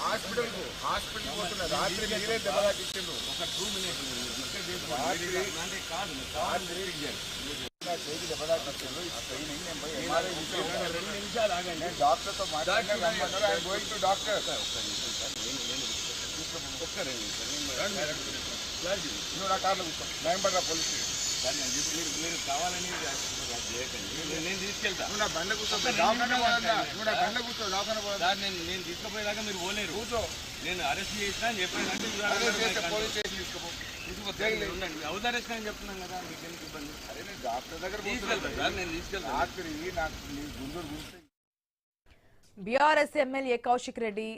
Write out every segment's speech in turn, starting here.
Hospital కు hospital పోతున్నారు రాత్రి మీరే దెబ్బలాకిచ్చిండ్రు ఒక టూ మినిట్స్ చేతి దెబ్బలాకిచ్చిండ్రు ఈ ట్రైనింగ్ నేను రెండు నిమిషాలు ఆగండి నేను డాక్టర్తో మాట్లాడుతున్నాను ఐఎమ్ గోయింగ్ టు డాక్టర్ ఒక్క రెండు నిమిషాలు నువ్వు నా కార్లో కూర్చో నయం పడ్డా పోలీస్ స్టేషన్ మీరు మీరు కావాలని అది చేయకండి. నేను- నేను తీసుకెళ్తా. నువ్వు నా బండ్ల కూర్చో. దావఖాన పోదా నువ్వు నా బండ్ల కూర్చో దావఖాన పోదా సార్ నేను నేను తీసుకుపోయేదాకా మీరు పోలేరు. కూర్చో. నేను అరెస్ట్ చేసినా అని చెప్పానంటే you are అదే under my చేస్తే control. పోలీస్ స్టేషన్ తీసుకోపో. తీసుకుపోతే ఉండండి. అవుట్ అరెస్ట్ అని చెప్తున్నాను కదా మీకు ఎందుకు ఇబ్బంది? అరే నేను డాక్టర్ దగ్గర తీసుకెళ్తా పోతున్నా సార్ నేను తీసుకెళ్తాను. రాత్రి నాకు నీ గుండెలు గుర్తు బీఆర్ఎస్ ఎమ్మెల్యే కౌశిక్ రెడ్డి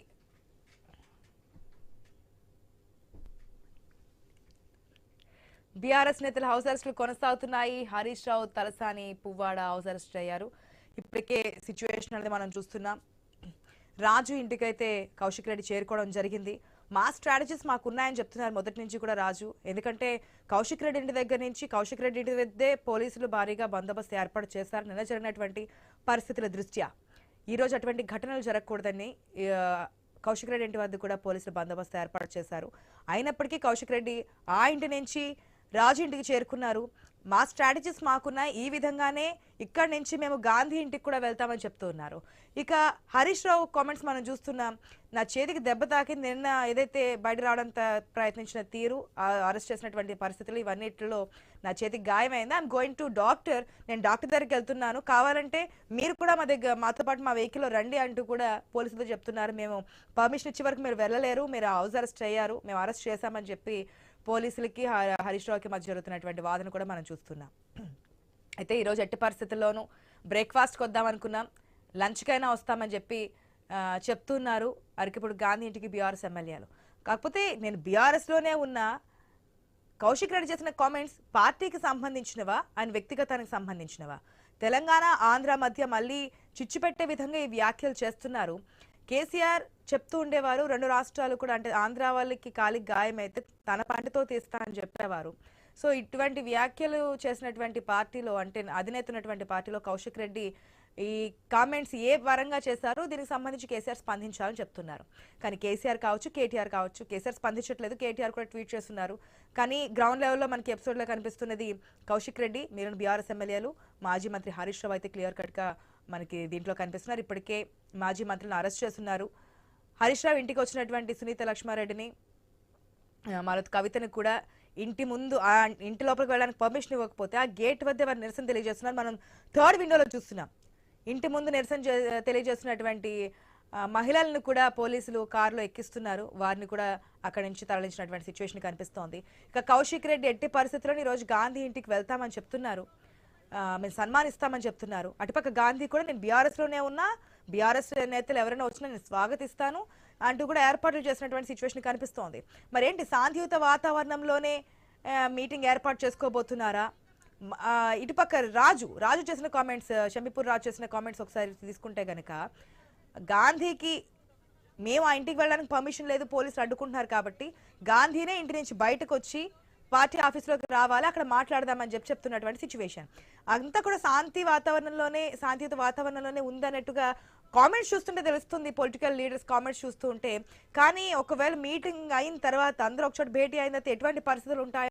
బీఆర్ఎస్ నేతల హౌస్ అరెస్టులు కొనసాగుతున్నాయి. హరీష్ రావు తలసాని పువ్వాడ హౌస్ అరెస్ట్ అయ్యారు. ఇప్పటికే సిచ్యువేషన్ అనేది మనం చూస్తున్నాం. రాజు ఇంటికైతే కౌశిక్ రెడ్డి చేరుకోవడం జరిగింది. మా స్ట్రాటజీస్ మాకు ఉన్నాయని చెప్తున్నారు మొదటి నుంచి కూడా రాజు. ఎందుకంటే కౌశిక్ రెడ్డి ఇంటి దగ్గర నుంచి కౌశిక్ రెడ్డి ఇంటి వద్దే పోలీసులు భారీగా బందోబస్తు ఏర్పాటు చేశారు. నిన్న జరిగినటువంటి పరిస్థితుల దృష్ట్యా ఈరోజు అటువంటి ఘటనలు జరగకూడదని కౌశిక్ రెడ్డి ఇంటి వద్ద కూడా పోలీసులు బందోబస్తు ఏర్పాటు చేశారు. అయినప్పటికీ కౌశిక్ రెడ్డి ఆ ఇంటి నుంచి రాజు ఇంటికి చేరుకున్నారు. మా స్ట్రాటజీస్ మాకున్నాయి. ఈ విధంగానే ఇక్కడి నుంచి మేము గాంధీ ఇంటికి కూడా వెళ్తామని చెప్తున్నారు ఇక హరీష్ రావు కామెంట్స్ మనం చూస్తున్నాం. నా చేతికి దెబ్బ తాకింది. నిన్న ఏదైతే బయట రావడం ప్రయత్నించిన తీరు అరెస్ట్ చేసినటువంటి పరిస్థితులు ఇవన్నిటిలో నా చేతికి గాయమైంది. ఐఎమ్ గోయింగ్ టు డాక్టర్ నేను డాక్టర్ దగ్గరికి వెళ్తున్నాను. కావాలంటే మీరు కూడా మా దగ్గర మాతో పాటు మా వెహికల్లో రండి అంటూ కూడా పోలీసులతో చెప్తున్నారు. మేము పర్మిషన్ ఇచ్చే వరకు మీరు వెళ్ళలేరు. మీరు హౌస్ అరెస్ట్ అయ్యారు. మేము అరెస్ట్ చేశామని చెప్పి పోలీసులకి హ- హరీష్ రావుకి మధ్య జరుగుతున్నటువంటి వాదన కూడా మనం చూస్తున్నాం. అయితే ఈరోజు ఎట్టి పరిస్థితుల్లోనూ బ్రేక్ఫాస్ట్కి వద్దాం అనుకున్నాం. లంచ్కైనా వస్తామని చెప్పి చెప్తున్నారు. అరకిప్పుడు గాంధీ ఇంటికి బీఆర్ఎస్ ఎమ్మెల్యేలు. కాకపోతే నేను బీఆర్ఎస్లోనే ఉన్న కౌశిక్ రెడ్డి చేసిన కామెంట్స్ పార్టీకి సంబంధించినవా? ఆయన వ్యక్తిగతానికి సంబంధించినవా? తెలంగాణ ఆంధ్ర మధ్య మళ్ళీ చిచ్చుపెట్టే విధంగా ఈ వ్యాఖ్యలు చేస్తున్నారు. కేసీఆర్ చెప్తూ ఉండేవారు రెండు రాష్ట్రాలు కూడా అంటే ఆంధ్ర వాళ్ళకి కాలికి గాయమైతే తన పంటతో తీస్తా అని చెప్పేవారు. సో ఇటువంటి వ్యాఖ్యలు చేసినటువంటి పార్టీలో అంటే అధినేత ఉన్నటువంటి పార్టీలో కౌశిక్ రెడ్డి ఈ కామెంట్స్ ఏ వరంగా చేశారో దీనికి సంబంధించి కేసీఆర్ స్పందించాలని చెప్తున్నారు. కానీ కేసీఆర్ కావచ్చు కేటీఆర్ కావచ్చు కేసీఆర్ స్పందించట్లేదు కేటీఆర్ కూడా ట్వీట్ చేస్తున్నారు. కానీ గ్రౌండ్ లెవెల్లో మనకి ఎపిసోడ్లో కనిపిస్తున్నది కౌశిక్ రెడ్డి మీరు బీఆర్ఎస్ ఎమ్మెల్యేలు మాజీ మంత్రి హరీష్ రావు అయితే క్లియర్ కట్గా మనకి దీంట్లో కనిపిస్తున్నారు. ఇప్పటికే మాజీ మంత్రులను అరెస్ట్ చేస్తున్నారు. హరీష్ రావు ఇంటికి వచ్చినటువంటి సునీత లక్ష్మారెడ్డిని ఆ, మారుతి కవితని కూడా ఇంటి ముందు ఆ ఇంటి లోపలికి వెళ్ళడానికి పర్మిషన్ ఇవ్వకపోతే ఆ గేట్ వద్ద వారు నిరసన తెలియజేస్తున్నారు. మనం థర్డ్ విండోలో చూస్తున్నాం. ఇంటి ముందు నిరసన తెలియజేస్తున్నటువంటి మహిళలను కూడా పోలీసులు కారులో ఎక్కిస్తున్నారు. వారిని కూడా అక్కడి నుంచి తరలించినటువంటి సిచ్యువేషన్ కనిపిస్తోంది. ఇక కౌశిక్ రెడ్డి ఎట్టి పరిస్థితుల్లో ఈరోజు రోజు గాంధీ ఇంటికి వెళ్తామని చెప్తున్నారు. మేము సన్మానిస్తామని చెప్తున్నారు. అటుపక్క గాంధీ కూడా నేను బీఆర్ఎస్లోనే ఉన్నా బీఆర్ఎస్ నేతలు ఎవరైనా వచ్చినా నేను స్వాగతిస్తాను అంటూ కూడా ఏర్పాట్లు చేసినటువంటి సిచ్యువేషన్ కనిపిస్తోంది. మరేంటి శాంతియుత వాతావరణంలోనే మీటింగ్ ఏర్పాటు చేసుకోబోతున్నారా? ఇటుపక్క రాజు రాజు చేసిన కామెంట్స్ షమీపూర్ రాజు చేసిన కామెంట్స్ ఒకసారి తీసుకుంటే గనక గాంధీకి మేము ఆ ఇంటికి వెళ్ళడానికి పర్మిషన్ లేదు పోలీసులు అడ్డుకుంటున్నారు కాబట్టి గాంధీనే ఇంటి నుంచి బయటకు వచ్చి పార్టీ ఆఫీస్లోకి రావాలి అక్కడ మాట్లాడదామని చెప్పి చెప్తున్నటువంటి సిచ్యువేషన్ అంతా కూడా శాంతి వాతావరణంలోనే శాంతియుత వాతావరణంలోనే ఉందన్నట్టుగా కామెంట్స్ చూస్తుంటే తెలుస్తుంది పొలిటికల్ లీడర్స్ కామెంట్స్ చూస్తూ ఉంటే కానీ ఒకవేళ మీటింగ్ అయిన తర్వాత అందరూ ఒకచోట భేటీ అయిన తర్వాత ఎటువంటి పరిస్థితులు ఉంటాయి